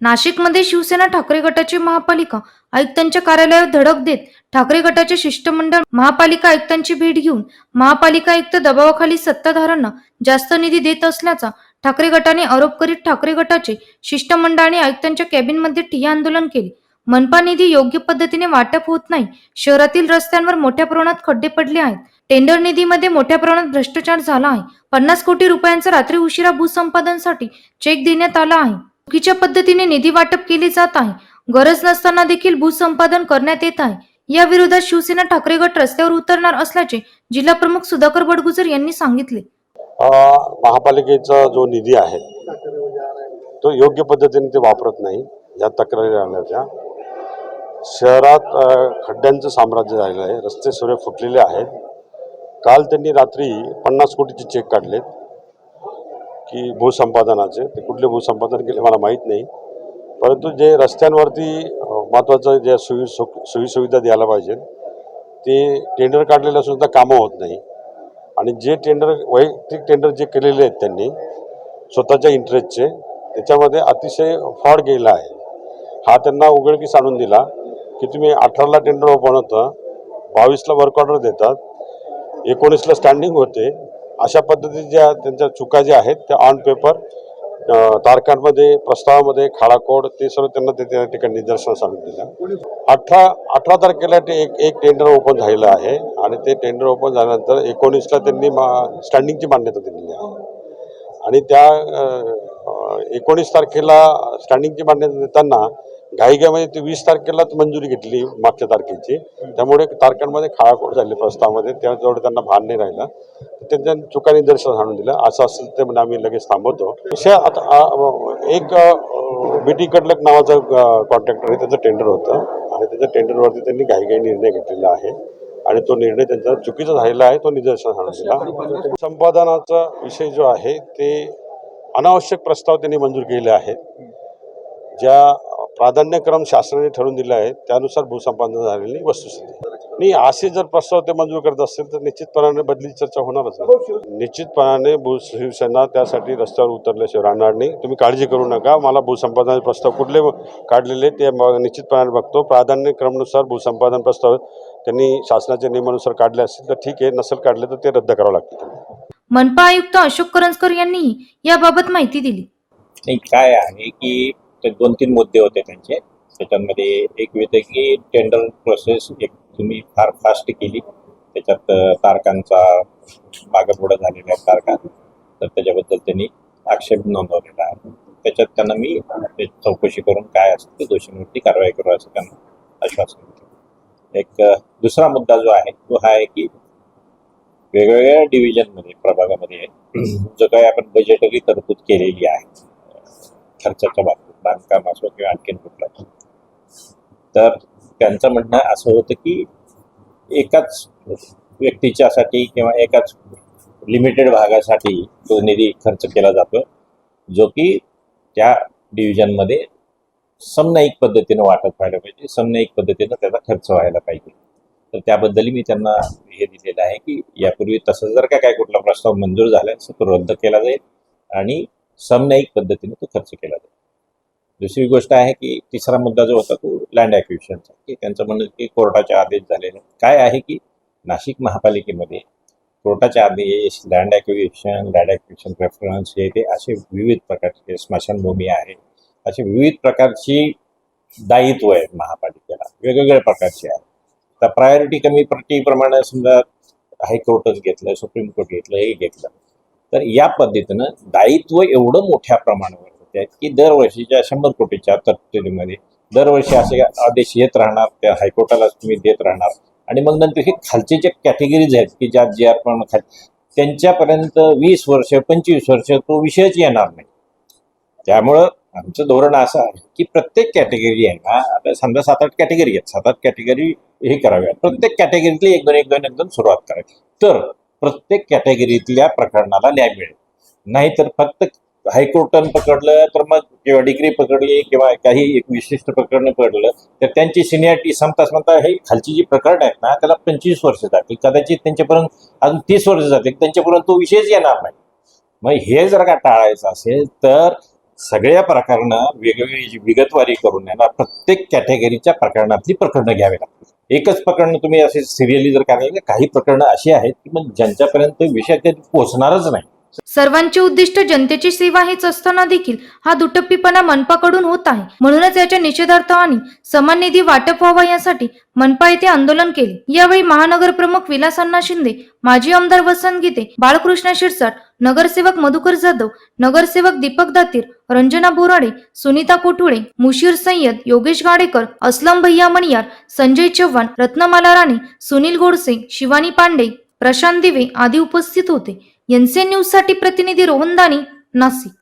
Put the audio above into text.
नाशिकमध्ये शिवसेना ठाकरे गटाची महापालिका आयुक्तांच्या कार्यालयावर धडक देत ठाकरे गटाचे शिष्टमंडळ महापालिका आयुक्तांची भेट घेऊन महापालिका आयुक्त दबावाखाली सत्ताधाऱ्यांना जास्त निधी देत असल्याचा ठाकरे गटाने आरोप करीत ठाकरे गटाचे शिष्टमंडळाने आयुक्तांच्या कॅबिनमध्ये ठिय्या आंदोलन केले. मनपा निधी योग्य पद्धतीने वाटप होत नाही. शहरातील रस्त्यांवर मोठ्या प्रमाणात खड्डे पडले आहेत. टेंडर निधीमध्ये मोठ्या प्रमाणात भ्रष्टाचार झाला आहे. पन्नास कोटी रुपयांचा रात्री उशिरा भूसंपादनसाठी चेक देण्यात आला आहे. चुकीच्या पद्धतीने निधी वाटप केले जात आहे. गरज नसताना देखील भूसंपादन करण्यात येत आहे. या विरोधात शिवसेना ठाकरे गट रस्त्यावर उतरणार असल्याचे जिल्हा प्रमुख सुधाकर बडगुजर यांनी सांगितले. महापालिकेचा जो निधी आहे तो योग्य पद्धतीने ते वापरत नाही. या तक्रारी आल्या त्या शहरात खड्ड्यांचं साम्राज्य झालेलं आहे. रस्ते सुरे फुटलेले आहेत. काल त्यांनी रात्री पन्नास कोटीचे चेक काढलेत. की भूसंपादनाचे ते कुठले भूसंपादन केले मला माहीत नाही. परंतु जे रस्त्यांवरती महत्त्वाचं जे सोयी सु- सोयीसुविधा द्यायला पाहिजे ते टेंडर काढलेलं सुद्धा कामं होत नाही. आणि जे टेंडर वैयक्तिक टेंडर जे केलेले आहेत त्यांनी स्वतःच्या इंटरेस्टचे त्याच्यामध्ये अतिशय फ्रॉड गेला आहे. हा त्यांना उघडकीस आणून दिला की तुम्ही अठराला टेंडर ओपन होतं बावीसला वर्क ऑर्डर देतात एकोणीसला स्टँडिंग होते अशा पद्धतीच्या ज्या त्यांच्या चुका ज्या आहेत त्या ऑन पेपर तारखांमध्ये प्रस्तावामध्ये खाडाकोड ते सर्व त्यांना ते त्या ठिकाणी निदर्शनास आणून दिलं. अठरा अठरा तारखेला ते एक एक टेंडर ओपन झालेलं आहे आणि ते टेंडर ओपन झाल्यानंतर एकोणीसला त्यांनी मा स्टँडिंगची मान्यता दिलेली आहे. आणि त्या एकोणीस तारखेला स्टँडिंगची मान्यता देताना घाईघाईमध्ये ती वीस तारखेलाच मंजुरी घेतली मागच्या तारखेची. त्यामुळे तारखांमध्ये खाळाखोड झाली प्रस्तावामध्ये त्याजवळ त्यांना भान नाही राहिलं. त्यांच्या चुकाने दर्शन आणून दिलं. असं असेल ते म्हणजे आम्ही लगेच थांबवतो. विषय आता एक बीटी कडलक नावाचं कॉन्ट्रॅक्टर आहे. त्याचं टेंडर होतं. आणि त्याच्या टेंडरवरती त्यांनी घाईघाई निर्णय घेतलेला आहे. आणि तो निर्णय त्यांचा चुकीचा झालेला आहे. तो निदर्शनास आणून दिला. संपादनाचा विषय जो आहे ते अनावश्यक प्रस्ताव त्यांनी मंजूर केले आहेत. ज्या प्राधान्यक्रम शासनाने ठरवून दिला आहे त्यानुसार भूसंपादन झालेली वस्तुस्थिती. नाही असे जर प्रस्ताव ते मंजूर करत असतील तर निश्चितपणाने बदली चर्चा होणारच निश्चितपणाने भू शिवसेना त्यासाठी रस्त्यावर उतरल्याशिवाय राहणार नाही. तुम्ही काळजी करू नका. मला भूसंपादनाचे प्रस्ताव कुठले काढलेले ते निश्चितपणाने बघतो. प्राधान्यक्रमानुसार भूसंपादन प्रस्ताव त्यांनी शासनाच्या नियमानुसार काढले असतील तर ठीक आहे. नसेल काढले तर ते रद्द करावं लागतील. मनपा आयुक्त अशोक करंजकर यांनीही याबाबत माहिती दिली. नाही काय आहे की ते दोन तीन मुद्दे होते त्यांचे. त्याच्यामध्ये एक होते की टेंडर प्रोसेस एक तुम्ही फार फास्ट केली. त्याच्यात तारकांचा तारखांचा मागपुढं झालेल्या आहे तारखा तर त्याच्याबद्दल त्यांनी आक्षेप नोंदवलेला आहे. त्याच्यात त्यांना मी चौकशी करून काय असतं ते दोषींवरती कारवाई करू असं त्यांना आश्वासन दिलं. एक दुसरा मुद्दा जो आहे तो हा आहे की वेगवेगळ्या डिव्हिजनमध्ये प्रभागामध्ये जो काही आपण बजेटरी तरतूद केलेली आहे खर्चाच्या बाबतीत बांधकाम असो किंवा आणखीन कुठला तर त्यांचं म्हणणं असं होतं की एकाच व्यक्तीच्यासाठी किंवा एकाच लिमिटेड भागासाठी तो निधी खर्च केला जातो जो की त्या डिव्हिजनमध्ये समनायिक पद्धतीनं वाटप व्हायला पाहिजे समनायिक पद्धतीनं त्याचा खर्च व्हायला पाहिजे. तर त्याबद्दलही मी त्यांना हे दिलेलं आहे की यापूर्वी तसं जर का काय कुठला प्रस्ताव मंजूर झाला तर तो रद्द केला जाईल आणि समनायिक पद्धतीने तो खर्च केला जाईल. दुसरी गोष्ट आहे की तिसरा मुद्दा जो होता तो लँड ॲक्विशनचा की त्यांचं म्हणणं की कोर्टाचे आदेश झालेले. काय आहे की नाशिक महापालिकेमध्ये कोर्टाचे आदेश land acquisition land acquisition reference हे ते असे विविध प्रकारचे स्मशानभूमी आहे. असे विविध प्रकारची दायित्व आहेत महापालिकेला. वेगवेगळ्या प्रकारचे आहेत तर प्रायोरिटी कमी प्रमाणे समजा हायकोर्टच घेतलं सुप्रीम कोर्ट घेतलं हे घेतलं. तर या पद्धतीनं दायित्व एवढं मोठ्या प्रमाणावर होते की दरवर्षीच्या शंभर कोटीच्या तरतुदीमध्ये दरवर्षी असे आदेश येत राहणार त्या हायकोर्टाला तुम्ही देत राहणार. आणि मग नंतर हे खालचे जे कॅटेगरीज आहेत की ज्या जे आपण खा खाल त्यांच्यापर्यंत वीस वर्ष पंचवीस वर्ष तो विषयच येणार नाही. त्यामुळं आमचं धोरण असं आहे की प्रत्येक कॅटेगरी आहे ना आता समजा सात आठ कॅटेगरी आहेत सात आठ कॅटेगरी हे कराव्या प्रत्येक कॅटेगरीतली एक दोन एक दोन एक दोन सुरुवात करावी. तर प्रत्येक कॅटेगरीतल्या प्रकरणाला न्याय मिळेल. नाहीतर फक्त हायकोर्टानं पकडलं तर मग किंवा डिग्री पकडली किंवा काही एक विशिष्ट प्रकरण पकडलं तर त्यांची सिनियरिटी संपता संपता हे खालची जी प्रकरण आहेत ना त्याला पंचवीस वर्ष जातील. कदाचित त्यांच्यापर्यंत अजून तीस वर्ष जातील. त्यांच्यापर्यंत तो विषयच येणार नाही. मग हे जर का टाळायचं असेल तर सगळ्या प्रकरणं वेगवेगळी विगतवारी करून आहे प्रत्येक कॅटेगरीच्या प्रकरणातली प्रकरणं घ्यावी लागतात एकच प्रकरण तुम्ही असे सिरियली जर करायला काही प्रकरणं अशी आहेत की मग ज्यांच्यापर्यंत विषय ते पोहोचणारच नाही. सर्वांचे उद्दिष्ट जनतेची सेवा हेच असताना देखील हा दुटप्पीपणा मनपाकडून होत आहे. म्हणूनच याच्या निषेधार्थ आणि समान निधी वाटप व्हावा यासाठी मनपा येथे आंदोलन केले. यावेळी महानगर प्रमुख विलास अण्णा शिंदे माजी आमदार वसंत गीते बाळकृष्ण शिरसाट नगरसेवक मधुकर जाधव नगरसेवक दीपक दातीर रंजना बोराडे सुनीता कोठुळे मुशीर सय्यद योगेश गाडेकर अस्लम भैया मणियार संजय चव्हाण रत्नमाला राणे सुनील गोडसे शिवानी पांडे प्रशांत दिवे आदी उपस्थित होते. एनसीएन न्यूजसाठी प्रतिनिधी रोहन दानी नाशिक.